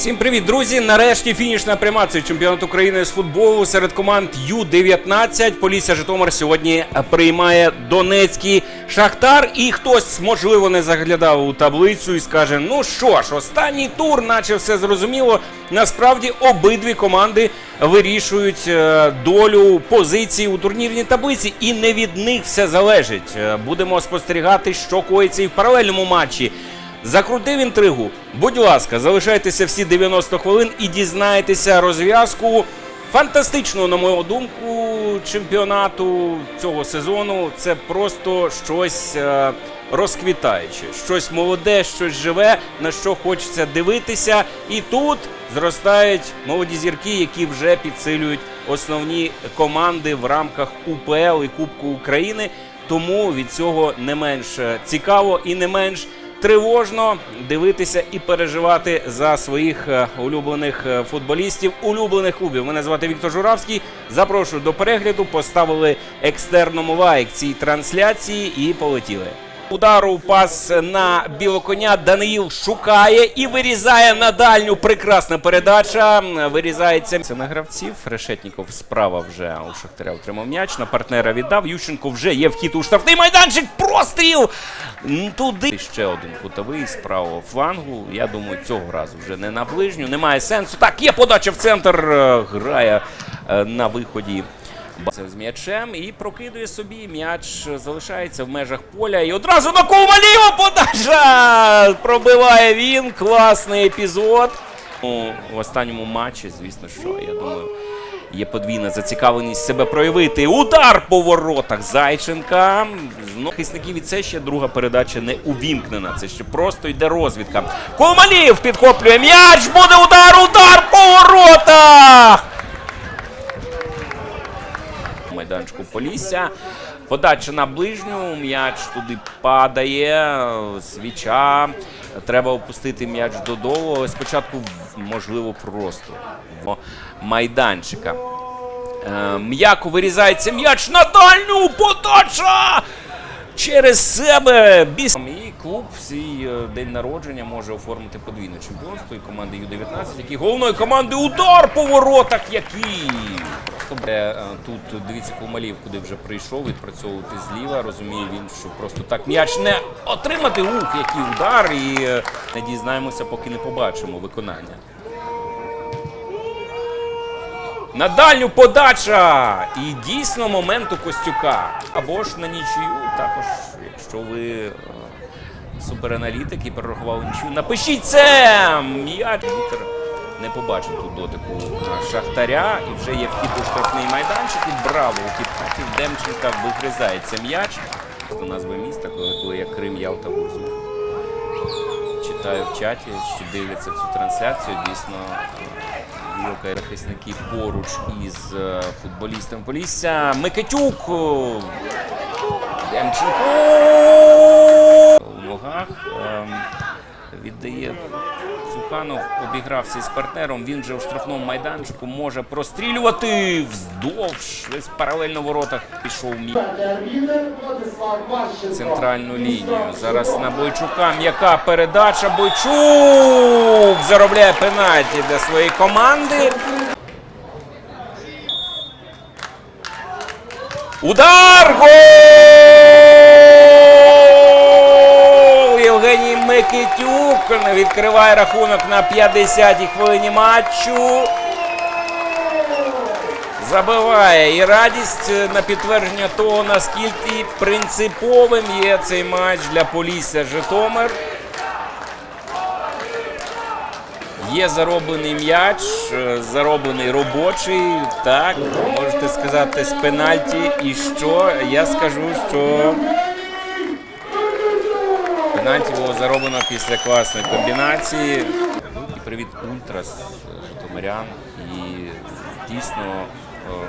Всім привіт, друзі! Нарешті фінішна пряма цей чемпіонат України з футболу серед команд Ю-19. Полісся Житомир сьогодні приймає Донецький Шахтар. І хтось, можливо, не заглядав у таблицю і скаже: ну що ж, останній тур, наче все зрозуміло. Насправді обидві команди вирішують е, долю позиції у турнірній таблиці, і не від них все залежить. Е, Будемо спостерігати, що коїться і в паралельному матчі. Закрутив інтригу. Будь ласка, залишайтеся всі 90 хвилин і дізнайтеся розв'язку фантастичного, на мою думку, чемпіонату цього сезону. Це просто щось е, розквітаюче, щось молоде, щось живе, на що хочеться дивитися. І тут зростають молоді зірки, які вже підсилюють основні команди в рамках УПЛ і Кубку України. Тому від цього не менш е, цікаво і не менш тривожно дивитися і переживати за своїх е, улюблених е, футболістів, улюблених клубів. Мене звати Віктор Журавський. Запрошую до перегляду. Поставили екстерному лайк цій трансляції і полетіли. Удару пас на білоконя Даниїл шукає і вирізає на дальню. Прекрасна передача. Вирізається Це на гравців. Решетніков справа вже у Шахтаря отримав м'яч. На партнера віддав. Ющенко вже є вхід у штрафний майданчик. Простріл! Туди ще один кутовий з правого флангу. Я думаю, цього разу вже не на ближню. Немає сенсу. Так, є подача в центр. е, Грає е, на виході. З м'ячем і прокидує собі. М'яч залишається в межах поля. І одразу на Ковалєва подача! Пробиває він. Класний епізод. Ну, В останньому матчі, звісно, що я думаю, є подвійна зацікавленість себе проявити. Удар по воротах Зайченка. Знову захисників і це ще друга передача не увімкнена. Це ще просто йде розвідка. Ковалєв підхоплює м'яч. Буде удар, удар по воротах! Майданчику Полісся. Подача на ближню, м'яч туди падає. Свіча. Треба опустити м'яч додолу. Спочатку, можливо, просто в майданчика. Е, М'яко вирізається м'яч на дальню подача! Через себе біс. Клуб в свій е, день народження може оформити подвійне чемпіонство і команди Ю-19, які головної команди удар по воротах, який е, тут. Дивіться, Кумалів, куди вже прийшов відпрацьовувати зліва. Розуміє він, що просто так м'яч не отримати. Ух, який удар, і е, не дізнаємося, поки не побачимо виконання. На дальню подача! І дійсно момент у Костюка. Або ж на нічию. Також, якщо ви супераналітик і перерахували нічию, напишіть це! М'яч Віктор не побачив тут дотику Шахтаря. І вже є вхід у штрафний майданчик. І браво! У підхатів Демченка вигризається м'яч. До назви міста, коли, коли я Крим, Ялта, Гурзуф. Читаю в чаті, що дивляться цю трансляцію. Дійсно, і захисники поруч із е, футболістом Полісся. Микитюк! Демченко! Ем, Віддає Цуканов, обігрався із партнером. Він же у штрафному майданчику може прострілювати вздовж. Десь паралельно воротах пішов мій центральну лінію. Зараз на Бойчука м'яка передача. Бойчук заробляє пенальті для своєї команди. Удар! Гол! Микитюк відкриває рахунок на 50-й хвилині матчу. Забиває і радість на підтвердження того, наскільки принциповим є цей матч для Полісся Житомир. Є зароблений м'яч, зароблений робочий. Так, можете сказати, з пенальті. І що? Я скажу, що пенальті було зароблено після класної комбінації. І привіт Ультрас, е, Житомирян. І дійсно. е,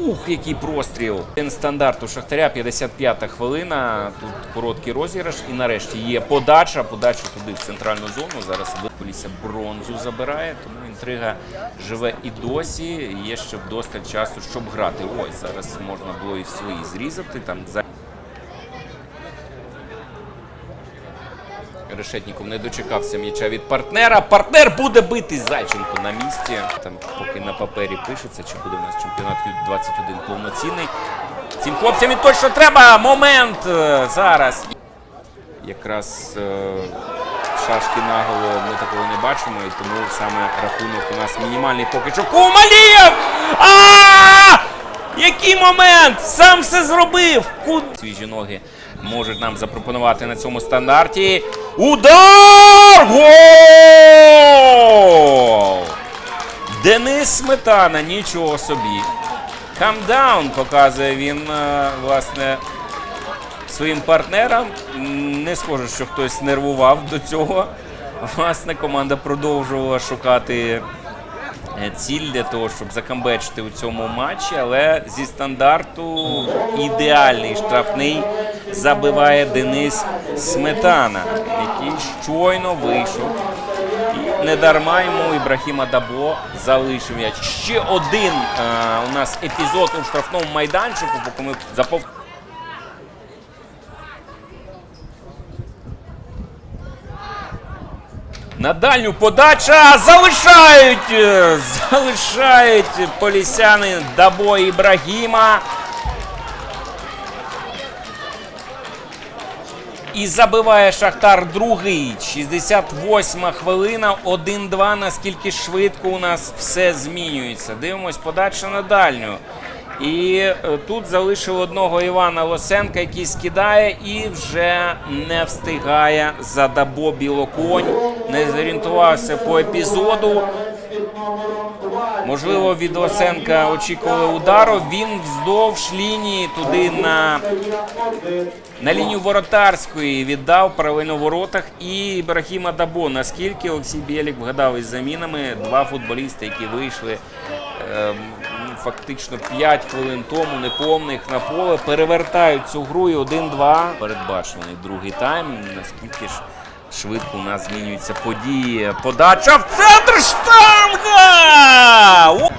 Ух, який простріл! Один стандарт у Шахтаря, 55-та хвилина. Тут короткий розіграш. І нарешті є подача. Подача туди в центральну зону. Зараз Полісся бронзу забирає, тому інтрига живе і досі. Є ще вдосталь часу, щоб грати. Ось зараз можна було і свої зрізати. Там Решетніков не дочекався м'яча від партнера. Партнер буде бити Зайченко на місці. Там поки на папері пишеться, чи буде у нас чемпіонат Ю-21 повноцінний. Цим хлопцям і точно треба. Момент е, зараз. Якраз е, шашки наголо ми такого не бачимо, і тому саме рахунок у нас мінімальний поки що. Кумалієв! А! Який момент! Сам все зробив! Куди? Свіжі ноги можуть нам запропонувати на цьому стандарті. Удар! Гол! Денис Сметана, нічого собі. Камдаун показує він, е, власне, своїм партнерам. Не схоже, що хтось нервував до цього. Власне, команда продовжувала шукати е, ціль для того, щоб закамбечити у цьому матчі, але зі стандарту ідеальний штрафний забиває Денис Сметана, який щойно вийшов. І не дарма йому Ібрахіма Дабо залишив м'яч. Ще один е, у нас епізод у штрафному майданчику, поки ми запов... На дальню подача залишають! е, Залишають полісяни Дабо Ібрагіма. І забиває Шахтар другий. 68 хвилина, 1-2. Наскільки швидко у нас все змінюється. Дивимось, подача на дальню. І е, тут залишив одного Івана Лосенка, який скидає і вже не встигає за Дабо Білоконь. Не зорієнтувався по епізоду. Можливо, від Лосенка очікували удару. Він вздовж лінії туди на, на лінію воротарської віддав правильно в воротах і Ібрахіма Дабо. Наскільки Олексій Бєлік вгадав із замінами два футболісти, які вийшли ну, фактично 5 хвилин тому, неповних на поле, перевертають цю гру і 1-2. Передбачений другий тайм. Наскільки ж швидко у нас змінюються події. Подача в центр штанга! Е,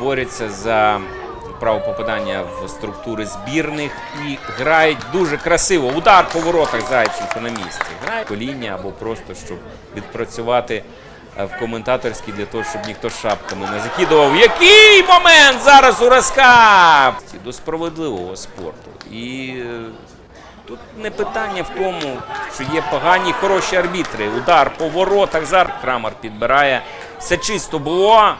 борються за право попадання в структури збірних і грають дуже красиво. Удар по воротах Зайченко на місці. Грає коління або просто щоб відпрацювати е, в коментаторській для того, щоб ніхто шапками не закидував. Який момент зараз у Раска! До справедливого спорту. І е, Тут не питання в тому, що є погані хороші арбітри. Удар по воротах. Зараз Крамер підбирає. Все чисто було.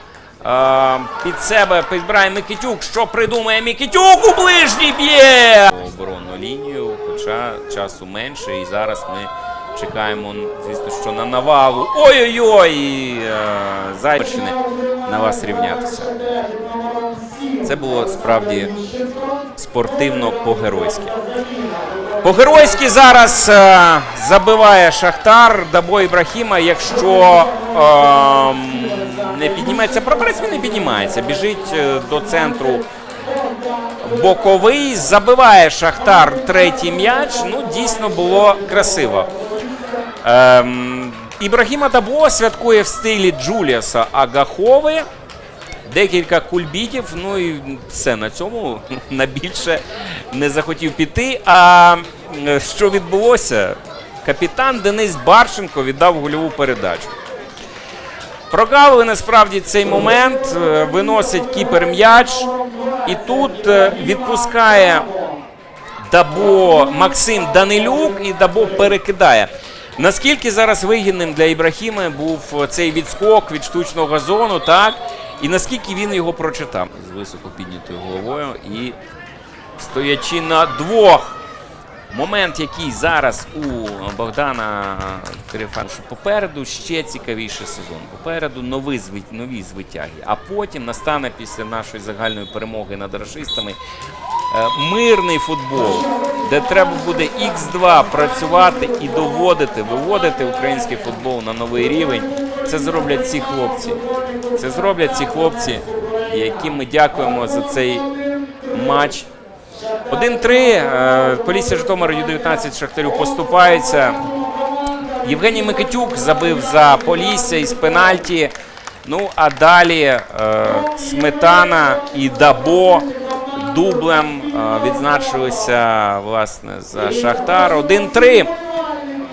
Е, під себе підбирає Микитюк. Що придумає Микитюк у ближній б'є! Оборонну лінію, хоча часу менше. І зараз ми чекаємо, звісно, що на навалу. Ой-ой-ой! Е, Зайчини на вас рівнятися. Це було справді спортивно по-геройськи. По-геройськи зараз е, забиває Шахтар Дабо Ібрахіма, якщо е, не піднімається прапорець, він не піднімається. Біжить е, до центру боковий, забиває Шахтар третій м'яч. Ну, дійсно було красиво. Ем, Ібрагіма Дабо святкує в стилі Джуліаса Агахови. Декілька кульбітів, ну і все на цьому на більше не захотів піти. А е, що відбулося? Капітан Денис Барченко віддав гольову передачу. Прогавили насправді цей момент, е, виносить кіпер м'яч, і тут е, відпускає Дабо Максим Данилюк, і Дабо перекидає. Наскільки зараз вигідним для Ібрахіма був цей відскок від штучного газону, так? І наскільки він його прочитав з високо піднятою головою і стоячи на двох. Момент, який зараз у Богдана Крифан, що попереду ще цікавіший сезон. Попереду нові, нові звитяги. А потім настане після нашої загальної перемоги над расистами е, мирний футбол, де треба буде Х2 працювати і доводити, виводити український футбол на новий рівень. Це зроблять ці хлопці. Це зроблять ці хлопці, яким ми дякуємо за цей матч. 1-3. е, Полісся Житомир Ю-19 Шахтарю поступається. Євгеній Микитюк забив за Полісся із пенальті. Ну, а далі е, Сметана і Дабо дублем е, відзначилися власне за Шахтар. 1-3.